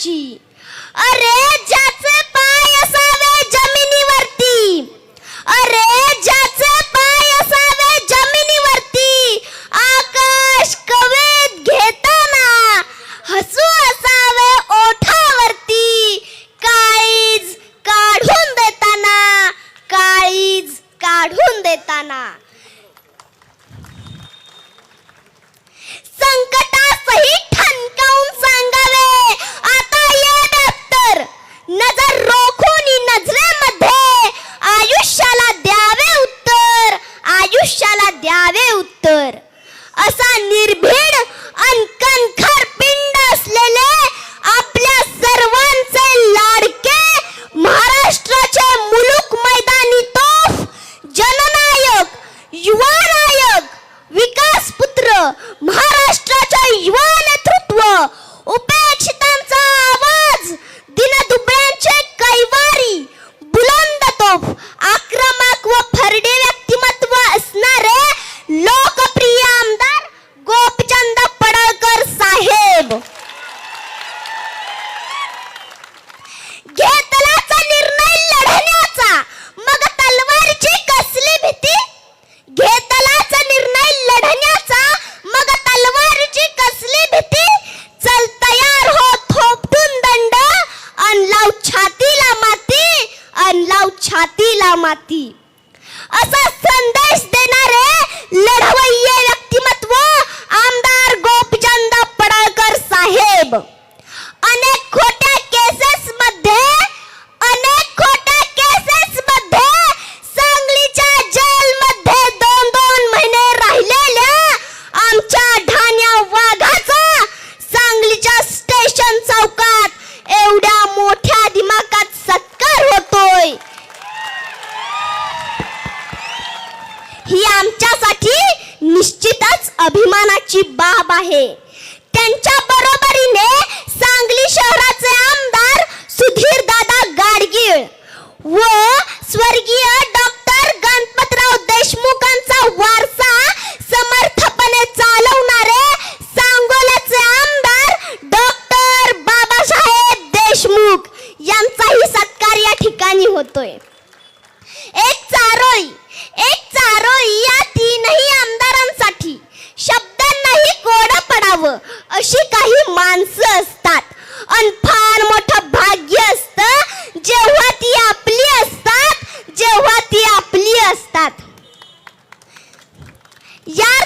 ची अरे ज्याचे पाय असावे जमिनीवरती. अरे ज्याचे पाय असावे जमिनीवरती. आकाश कवेत घेताना हसू असावे ओठावरती. काळीज काढून देताना काळीज काढून देताना. द्यावे उत्तर. असा निर्भीड अनकणखर छातीला माती. असा संदेश देणारे लढा अभिमानाची बाब आहे. त्यांच्या बरोबरीने सांगली शहराचे आमदार सुधीर दादा गाडगीळ व स्वर्गीय डॉक्टर गणपतराव देशमुखांचा वारसा समर्थपणे चालवणारे सांगोल्याचे आमदार डॉक्टर बाबासाहेब देशमुख यांचाही सत्कार या ठिकाणी होतोय. एक चारोई एक चारोई या तीनही आमदारांना असतात जेव्हा ती आपली असतात या